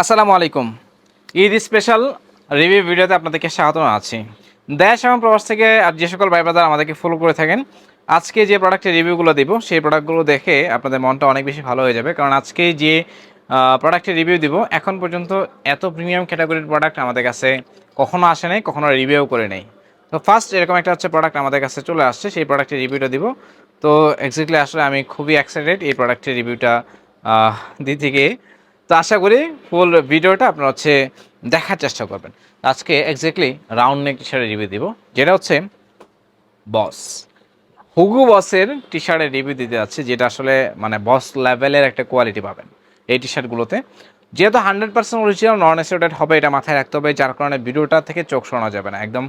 আসসালামু আলাইকুম। Eid special review ভিডিওতে আপনাদেরকে স্বাগত আছি দেশ এবং প্রবাস থেকে আর যে সকল ভাই ব্রাদার আমাদেরকে ফলো করে থাকেন, আজকে যে প্রোডাক্টের রিভিউগুলো দিব, সেই প্রোডাক্টগুলো দেখে আপনাদের মনটা অনেক বেশি ভালো হয়ে যাবে। কারণ আজকে যে প্রোডাক্টের রিভিউ দিব, এখন পর্যন্ত এত প্রিমিয়াম ক্যাটাগরির প্রোডাক্ট আমাদের কাছে কখনো আসে নাই, কখনো রিভিউ করে নেই। তো ফার্স্ট এরকম একটা হচ্ছে প্রোডাক্ট আমাদের কাছে চলে আসছে, সেই প্রোডাক্টের রিভিউটা দিব। তো এক্স্যাক্টলি আসলে আমি খুবই এক্সাইটেড এই প্রোডাক্টের রিভিউটা দিতে গিয়ে। তো আশা করি ফুল ভিডিওটা আপনারা হচ্ছে দেখার চেষ্টা করবেন। আজকে এক্স্যাক্টলি রাউন্ড নেক টি শার্টের রিভিউ দিব, যেটা হচ্ছে বস হুগু বসের টি শার্টের রিভিউ দিতে যাচ্ছে, যেটা আসলে মানে বস লেভেলের একটা কোয়ালিটি পাবেন এই টি শার্টগুলোতে যেহেতু hundred percent original non acided হবে, এটা মাথায় রাখতে হবে, যার কারণে ভিডিওটা থেকে চোখ শোনা যাবে না। একদম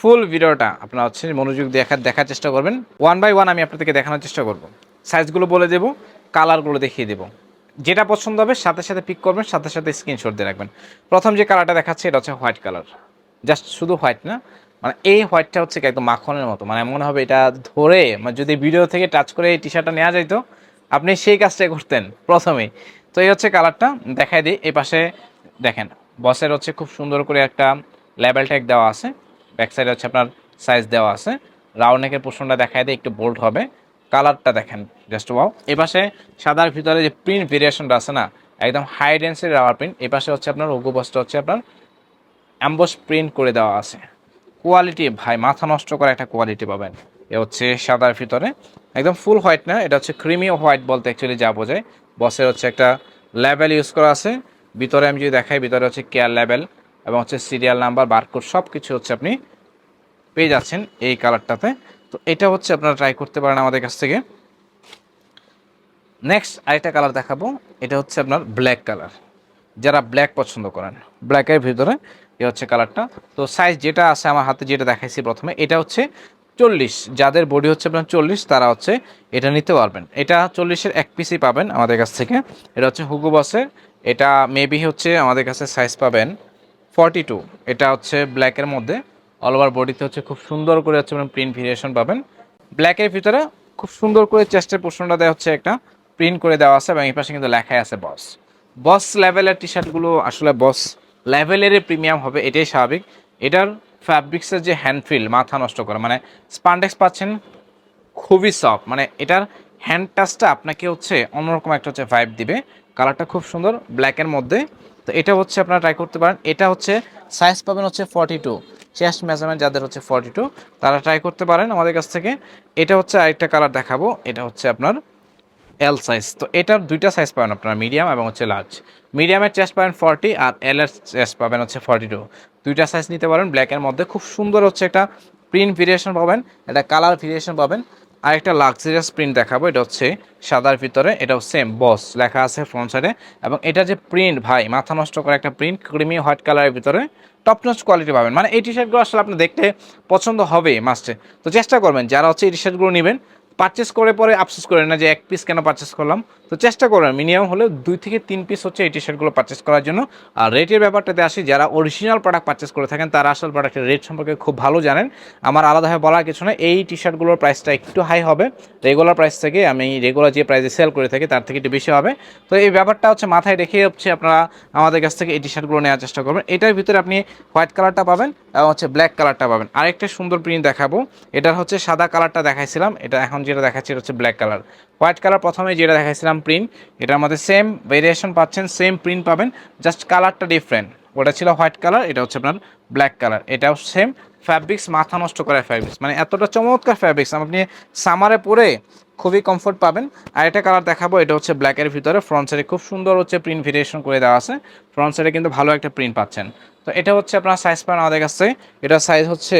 ফুল ভিডিওটা আপনারা হচ্ছে মনোযোগ দেখার দেখার চেষ্টা করবেন। ওয়ান বাই ওয়ান আমি আপনাদেরকে দেখানোর চেষ্টা করব। সাইজগুলো বলে দেবো কালারগুলো দেখিয়ে দেবো। যেটা পছন্দ হবে, সাথে সাথে পিক করবেন, সাথে সাথে স্ক্রিনশট দিয়ে রাখবেন। প্রথম যে কালারটা দেখাচ্ছে, এটা হচ্ছে হোয়াইট কালার জাস্ট শুধু হোয়াইট না মানে এই হোয়াইটটা হচ্ছে একদম মাখনের মতো। মানে মনে হবে এটা ধরে মানে যদি ভিডিও থেকে টাচ করে এই টি শার্টটা নেওয়া যাইতো, আপনি সেই কাজটাই করতেন প্রথমেই। তো এই হচ্ছে কালারটা দেখাই দিই। এই পাশে দেখেন বসের হচ্ছে খুব সুন্দর করে একটা লেবেল ট্যাগ দেওয়া আছে। ব্যাক সাইডে হচ্ছে আপনার সাইজ দেওয়া আছে। রাউন্ড নেকের পোর্শনটা দেখাই দিই, একটু বোল্ড হবে। কালারটা দেখেন জাস্ট ওয়াও এ পাশে সাদার ভিতরে যে প্রিন্ট ভেরিয়েশনটা আছে না, একদম হাই ডেন্সের রাবার প্রিন্ট এ পাশে হচ্ছে আপনার বসটা হচ্ছে আপনার অ্যাম্বস প্রিন্ট করে দেওয়া আছে। কোয়ালিটি ভাই, মাথা নষ্ট করা একটা কোয়ালিটি পাবেন। এ হচ্ছে সাদার ভিতরে, একদম ফুল হোয়াইট না, এটা হচ্ছে ক্রিমি হোয়াইট বলতে অ্যাকচুয়ালি যা বোঝায়। বসের হচ্ছে একটা লেভেল ইউজ করা আছে। ভিতরে আমি যদি দেখাই, ভিতরে হচ্ছে কেয়ার লেভেল এবং হচ্ছে সিরিয়াল নাম্বার বারকোড সব কিছু হচ্ছে আপনি পেয়ে যাচ্ছেন এই কালারটাতে তো এটা হচ্ছে আপনারা ট্রাই করতে পারেন আমাদের কাছ থেকে। নেক্সট আরেকটা কালার দেখাবো। এটা হচ্ছে আপনার ব্ল্যাক কালার যারা ব্ল্যাক পছন্দ করেন ব্ল্যাকের ভিতরে এ হচ্ছে কালারটা তো সাইজ যেটা আছে আমার হাতে যেটা দেখাইছি প্রথমে, এটা হচ্ছে চল্লিশ। যাদের বডি হচ্ছে আপনার চল্লিশ, তারা হচ্ছে এটা নিতে পারবেন। এটা চল্লিশের এক পিসই পাবেন আমাদের কাছ থেকে। এটা হচ্ছে হুগু বসের এটা মেবি হচ্ছে আমাদের কাছে সাইজ পাবেন ফর্টি টু এটা হচ্ছে ব্ল্যাকের মধ্যে। অল ওভার বডিতে হচ্ছে খুব সুন্দর করে হচ্ছে প্রিন্ট ভেরিয়েশন পাবেন। ব্ল্যাকের ভিতরে খুব সুন্দর করে চেস্টের পোর্শনটা দেওয়া হচ্ছে একটা প্রিন্ট করে দেওয়া আছে এবং এই পাশে কিন্তু লেখাই আছে বস বস লেভেলের টি শার্টগুলো আসলে বস লেভেলের প্রিমিয়াম হবে, এটাই স্বাভাবিক। এটার ফ্যাব্রিক্সের যে হ্যান্ডফিল মাথা নষ্ট করে মানে স্পান্ডেক্স পাচ্ছেন খুবই সফট মানে এটার হ্যান্ড টাচটা আপনাকে হচ্ছে অন্যরকম একটা হচ্ছে ভাইব দিবে। কালারটা খুব সুন্দর ব্ল্যাকের মধ্যে তো এটা হচ্ছে আপনারা ট্রাই করতে পারেন। এটা হচ্ছে সাইজ পাবেন হচ্ছে ফর্টি টু চেস্ট মেজারমেন্ট যাদের হচ্ছে ফর্টি টু তারা ট্রাই করতে পারেন আমাদের কাছ থেকে। এটা হচ্ছে আরেকটা কালার দেখাবো। এটা হচ্ছে আপনার এল সাইজ তো এটার দুইটা সাইজ পাবেন আপনারা মিডিয়াম এবং হচ্ছে লার্জ মিডিয়ামের চেস্ট পাবেন ফর্টি আর এল এর চেস্ট পাবেন হচ্ছে ফর্টি টু দুইটা সাইজ নিতে পারেন। ব্ল্যাকের মধ্যে খুব সুন্দর হচ্ছে একটা প্রিন্ট ভেরিয়েশন পাবেন, একটা কালার ভেরিয়েশন পাবেন। আর একটা লাক্সারিয়াস প্রিন্ট দেখাবো, এটা হচ্ছে সাদার ভিতরে, এটাও সেম বস লেখা আছে ফ্রন্ট সাইডে এবং এটা যে প্রিন্ট ভাই, মাথা নষ্ট করা একটা প্রিন্ট ক্রিমি হোয়াইট কালারের ভিতরে টপ নচ কোয়ালিটি পাবেন। মানে এই টি শার্টগুলো আসলে আপনি দেখতে পছন্দ হবে মাস্টে তো চেষ্টা করবেন, যারা হচ্ছে এই টি শার্টগুলো নেবেন পারচেস করে পরে আফসোস করেন না যে এক পিস কেন পারচেস করলাম। তো চেষ্টা করবেন মিনিমাম হলেও দুই থেকে তিন পিস হচ্ছে এই টি শার্টগুলো পারচেস করার জন্য। আর রেটের ব্যাপারটাতে আসি, যারা অরিজিনাল প্রোডাক্ট পারচেস করে থাকেন, তারা আসল প্রোডাক্টের রেট সম্পর্কে খুব ভালো জানেন। আমার আলাদাভাবে বলার কিছু না এই টি শার্টগুলোর প্রাইসটা একটু হাই হবে। রেগুলার প্রাইস থেকে আমি রেগুলার যে প্রাইসে সেল করে থাকি, তার থেকে একটু বেশি হবে। তো এই ব্যাপারটা হচ্ছে মাথায় রেখে হচ্ছে আপনারা আমাদের কাছ থেকে এই টি শার্টগুলো নেওয়ার চেষ্টা করবেন। এটার ভিতরে আপনি হোয়াইট কালারটা পাবেন এবং হচ্ছে ব্ল্যাক কালারটা পাবেন। আরেকটা সুন্দর প্রিন্ট দেখাবো। এটার হচ্ছে সাদা কালারটা দেখাইছিলাম। এটা এখন যেটা দেখাচ্ছি এটা হচ্ছে ব্ল্যাক কালার হোয়াইট কালার প্রথমে যেটা দেখাচ্ছিলাম প্রিন্ট এটার মধ্যে সেম ভেরিয়েশন পাচ্ছেন সেম প্রিন্ট পাবেন জাস্ট কালারটা ডিফারেন্ট ওটা ছিল হোয়াইট কালার এটা হচ্ছে আপনার ব্ল্যাক কালার এটাও সেম ফ্যাব্রিক্স মাথা নষ্ট করা ফ্যাব্রিক্স মানে এতটা চমৎকার ফ্যাব্রিক্স আপনি সামারে পরে খুবই কমফোর্ট পাবেন। আর একটা কালার দেখাবো, এটা হচ্ছে ব্ল্যাকের ভিতরে। ফ্রন্ট সাইডে খুব সুন্দর হচ্ছে প্রিন্ট ভেরিয়েশন করে দেওয়া আছে। ফ্রন্ট সাইডে কিন্তু ভালো একটা প্রিন্ট পাচ্ছেন। তো এটা হচ্ছে আপনার সাইজ পাবেন আমাদের কাছে। এটা সাইজ হচ্ছে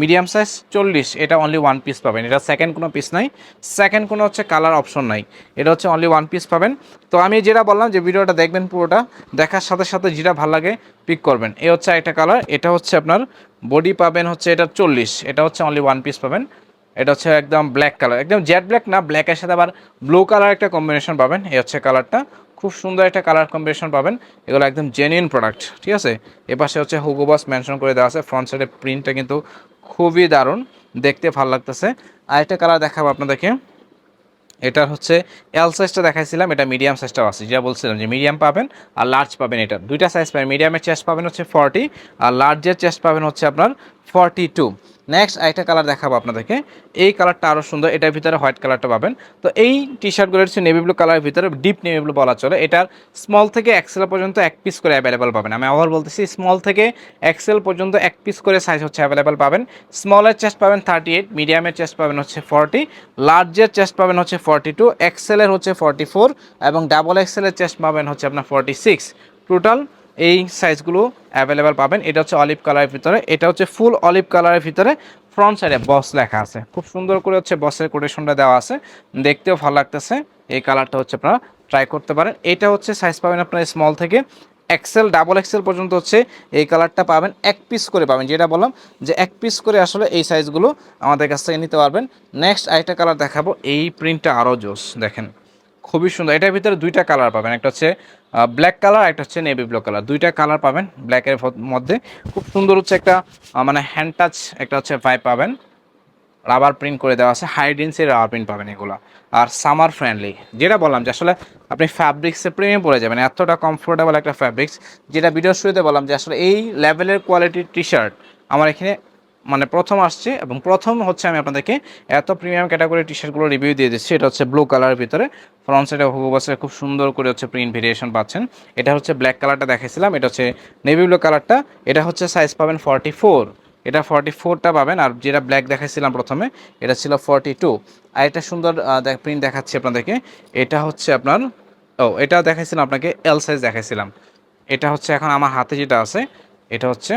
মিডিয়াম সাইজ চল্লিশ। এটা অনলি ওয়ান পিস পাবেন। এটা সেকেন্ড কোনো পিস নাই। সেকেন্ড কোনো হচ্ছে কালার অপশন নাই। এটা হচ্ছে অনলি ওয়ান পিস পাবেন। তো আমি যেটা বললাম যে ভিডিওটা দেখবেন পুরোটা, দেখার সাথে সাথে যেটা ভালো লাগে পিক করবেন। এ হচ্ছে একটা কালার এটা হচ্ছে আপনার বডি পাবেন হচ্ছে এটা চল্লিশ, এটা হচ্ছে অনলি ওয়ান পিস পাবেন। এটা হচ্ছে একদম ব্ল্যাক কালার একদম জেড ব্ল্যাক না ব্ল্যাকের সাথে আবার ব্লু কালার একটা কম্বিনেশন পাবেন। এই হচ্ছে কালারটা খুব সুন্দর একটা কালার কম্বিনেশন পাবেন। এগুলো একদম জেনুইন প্রোডাক্ট ঠিক আছে? এপাশে হচ্ছে হুগোবাস মেনশন করে দেওয়া আছে ফ্রন্ট সাইডের প্রিন্টটা কিন্তু খুবই দারুণ, দেখতে ভালো লাগতেছে। আরেকটা কালার দেখাবো আপনাদেরকে। এটা হচ্ছে এল সাইজটা দেখাইছিলাম, এটা মিডিয়াম সাইজটাও আছে। যেটা বলছিলাম যে মিডিয়াম পাবেন আর লার্জ পাবেন এটা। দুইটা সাইজ পাবেন। মিডিয়ামের চেস্ট পাবেন হচ্ছে ফর্টি আর লার্জের চেস্ট পাবেন হচ্ছে আপনার ফর্টি টু। নেক্সট আরেকটা কালার দেখাবো আপনাদেরকে। এই কালারটা আরও সুন্দর, এটার ভিতরে হোয়াইট কালারটা পাবেন। তো এই টি শার্টগুলো হচ্ছে নেভি ব্লু কালারের ভিতরে ডিপ নেভি ব্লু বলা চলে। এটার স্মল থেকে এক্সেল পর্যন্ত এক পিস করে অ্যাভেলেবেল পাবেন। আমি আবার বলতেছি স্মল থেকে এক্সেল পর্যন্ত এক পিস করে সাইজ হচ্ছে অ্যাভেলেবেল পাবেন। স্মলের চেস্ট পাবেন থার্টি এইট মিডিয়ামের চেস্ট পাবেন হচ্ছে ফর্টি লার্জের চেস্ট পাবেন হচ্ছে ফর্টি টু এক্সেলের হচ্ছে ফর্টি ফোর এবং ডাবল এক্সেলের চেস্ট পাবেন হচ্ছে আপনার ফর্টি সিক্স টোটাল এই সাইজগুলো অ্যাভেলেবেল পাবেন। এটা হচ্ছে অলিভ কালারের ভিতরে। এটা হচ্ছে ফুল অলিভ কালারের ভিতরে। ফ্রন্ট সাইডে বস লেখা আছে। খুব সুন্দর করে হচ্ছে বসের কোটেশনটা দেওয়া আছে। দেখতেও ভালো লাগতেছে। এই কালারটা হচ্ছে আপনারা ট্রাই করতে পারেন। এটা হচ্ছে সাইজ পাবেন আপনার স্মল থেকে এক্সেল ডাবল এক্সেল পর্যন্ত হচ্ছে এই কালারটা পাবেন। এক পিস করে পাবেন। যেটা বললাম যে এক পিস করে আসলে এই সাইজগুলো আমাদের কাছ থেকে নিতে পারবেন। নেক্সট আরেকটা কালার দেখাবো। এই প্রিন্টটা আরও জোস দেখেন। খুবই সুন্দর। এটার ভিতরে দুইটা কালার পাবেন। একটা হচ্ছে ব্ল্যাক কালার একটা হচ্ছে নেভি ব্লু কালার দুইটা কালার পাবেন ব্ল্যাকের মধ্যে। খুব সুন্দর হচ্ছে একটা মানে হ্যান্ড টাচ একটা হচ্ছে পাইপ পাবেন। রাবার প্রিন্ট করে দেওয়া আছে। হাই ডেন্সের রাবার প্রিন্ট পাবেন এগুলো। আর সামার ফ্রেন্ডলি যেটা বললাম যে আসলে আপনি ফ্যাব্রিক্সে প্রেমে পড়ে যাবেন। এতটা কমফোর্টেবল একটা ফ্যাব্রিক্স যেটা ভিডিওর শুরুতে বললাম যে আসলে এই লেভেলের কোয়ালিটির টি শার্ট আমার এখানে মানে প্রথম আসছে এবং প্রথম হচ্ছে আমি আপনাদেরকে এত প্রিমিয়াম ক্যাটাগরি টি শার্টগুলো রিভিউ দিয়ে দিচ্ছি। এটা হচ্ছে ব্লু কালারের ভিতরে। ফ্রন্ট সাইডে হুগু বসে খুব সুন্দর করে হচ্ছে প্রিন্ট ভেরিয়েশন পাচ্ছেন। এটা হচ্ছে ব্ল্যাক কালারটা দেখেছিলাম এটা হচ্ছে নেভি ব্লু কালারটা এটা হচ্ছে সাইজ পাবেন ফর্টি ফোর এটা ফর্টি ফোরটা পাবেন। আর যেটা ব্ল্যাক দেখাইছিলাম প্রথমে, এটা ছিল ফর্টি টু আর এটা সুন্দর প্রিন্ট দেখাচ্ছি আপনাদেরকে। এটা হচ্ছে আপনার, ও, এটা দেখাইছিলাম আপনাকে এল সাইজ দেখাইছিলাম। এটা হচ্ছে এখন আমার হাতে যেটা আছে, এটা হচ্ছে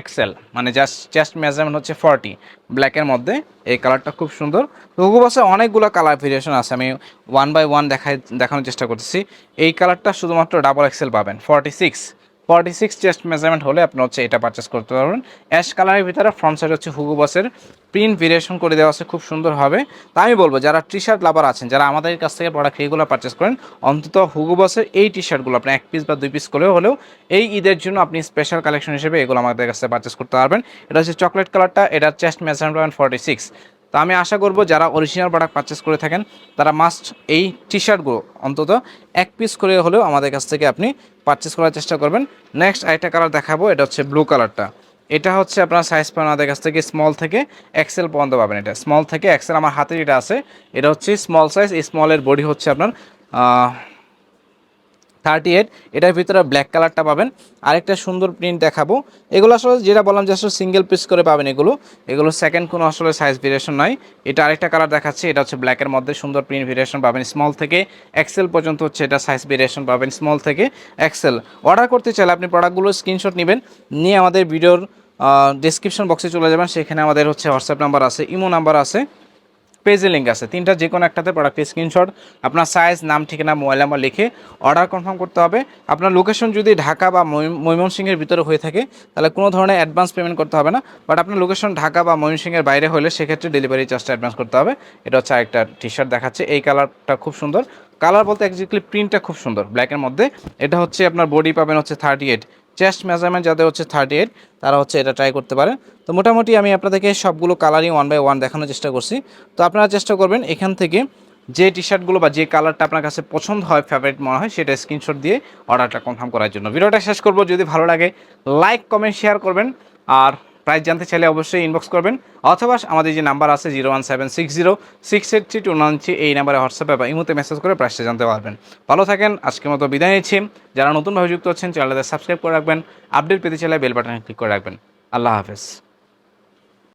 এক্সেল মানে জাস্ট চেস্ট মেজারমেন্ট হচ্ছে ফর্টি ব্ল্যাকের মধ্যে এই কালারটা খুব সুন্দর। হুগু বসে অনেকগুলো কালার ভেরিয়েশন আছে, আমি ওয়ান বাই ওয়ান দেখাই, দেখানোর চেষ্টা করতেছি। এই কালারটা শুধুমাত্র ডাবল এক্সেল পাবেন forty six forty six chest measurement হলে আপনি হচ্ছে এটা পারচেস করতে পারবেন। অ্যাশ কালারের ভিতরে ফ্রন্ট সাইড হচ্ছে হুগু বসের প্রিন্ট ভেরিয়েশন করে দেওয়া আছে, খুব সুন্দর হবে। তা আমি বলব, যারা টি শার্ট লাভার আছেন, যারা আমাদের কাছ থেকে প্রোডাক্ট রেগুলার পারচেস করেন, অন্তত হুগু বসের এই টি শার্টগুলো আপনি এক পিস বা দুই পিস করেও হলেও এই ঈদের জন্য আপনি স্পেশাল কালেকশন হিসেবে এগুলো আমাদের কাছে পারচেস করতে পারবেন। এটা হচ্ছে চকলেট কালারটা এটা চেস্ট মেজারমেন্ট ফর্টি সিক্স তো আমি আশা করব যারা অরিজিনাল প্রোডাক্ট পারচেস করে থাকেন, তারা মাস্ট এই টি শার্টগুলো অন্তত এক পিস করে হলেও আমাদের কাছ থেকে আপনি পারচেস করার চেষ্টা করবেন। নেক্সট আরেকটা কালার দেখাবো, এটা হচ্ছে ব্লু কালারটা এটা হচ্ছে আপনার সাইজ পাবেন আমাদের কাছ থেকে স্মল থেকে এক্সেল পর্যন্ত পাবেন এটা। স্মল থেকে এক্সেল আমার হাতে যেটা আছে, এটা হচ্ছে স্মল সাইজ এই স্মলের বডি হচ্ছে আপনার থার্টি এইট, এটার ভিতরে ব্ল্যাক কালারটা পাবেন। আরেকটা সুন্দর প্রিন্ট দেখাবো। এগুলো আসলে যেটা বললাম যে আসলে সিঙ্গেল পিস করে পাবেন এগুলো। এগুলো সেকেন্ড কোনো আসলে সাইজ ভেরিয়েশন নয়। এটা আরেকটা কালার দেখাচ্ছে, এটা হচ্ছে ব্ল্যাকের মধ্যে সুন্দর প্রিন্ট ভেরিয়েশন পাবেন স্মল থেকে। এক্সেল পর্যন্ত হচ্ছে এটা সাইজ ভেরিয়েশন পাবেন স্মল থেকে। এক্সেল অর্ডার করতে চাইলে আপনি প্রোডাক্টগুলো স্ক্রিনশট নেবেন। নিয়ে আমাদের ভিডিওর ডিসক্রিপশন বক্সে চলে যাবেন। সেখানে আমাদের হচ্ছে হোয়াটসঅ্যাপ নাম্বার আছে ইমো নাম্বার আছে। পেজে লিঙ্ক আছে। তিনটা যে কোনো একটাতে প্রোডাক্টের স্ক্রিনশট আপনার সাইজ নাম, ঠিকানা মোবাইল নাম্বার লিখে অর্ডার কনফার্ম করতে হবে। আপনার লোকেশন যদি ঢাকা বা ময়ম- ময়মনসিংহের ভিতরে হয়ে থাকে, তাহলে কোনো ধরনের অ্যাডভান্স পেমেন্ট করতে হবে না। বাট আপনার লোকেশন ঢাকা বা ময়মনসিংহের বাইরে হলে সেক্ষেত্রে ডেলিভারি চার্জটা অ্যাডভান্স করতে হবে। এটা হচ্ছে আরেকটা টি শার্ট দেখাচ্ছে। এই কালারটা খুব সুন্দর। কালার বলতে একজাক্টলি প্রিন্টটা খুব সুন্দর ব্ল্যাকের মধ্যে। এটা হচ্ছে আপনার বডি পাবেন হচ্ছে থার্টি এইট চেস্ট মেজারমেন্ট যাদের হচ্ছে থার্টি এইট তারা হচ্ছে এটা ট্রাই করতে পারে। তো মোটামুটি আমি আপনাদেরকে সবগুলো কালারই ওয়ান বাই ওয়ান দেখানোর চেষ্টা করছি। তো আপনারা চেষ্টা করবেন এখান থেকে যে টি শার্টগুলো বা যে কালারটা আপনার কাছে পছন্দ হয় ফেভারিট মনে হয়, সেটা স্ক্রিনশট দিয়ে অর্ডারটা কনফার্ম করার জন্য। ভিডিওটা শেষ করব। যদি ভালো লাগে লাইক কমেন্ট শেয়ার করবেন। আর প্রাইস জানতে চাইলে অবশ্যই ইনবক্স করবেন, অথবা আমাদের যে নাম্বার আছে zero one seven six zero six eight three two nine three এই নাম্বারে হোয়াটসঅ্যাপে বা ইমোতে মেসেজ করে প্রাইসটা জানতে পারবেন। ভালো থাকেন, আজকের মতো বিদায় নিচ্ছি। যারা নতুনভাবে যুক্ত হচ্ছেন চ্যানেলটা সাবস্ক্রাইব করে রাখবেন আপডেট পেতে চাইলে বেল বাটনে ক্লিক করে রাখবেন। আল্লাহ হাফেজ।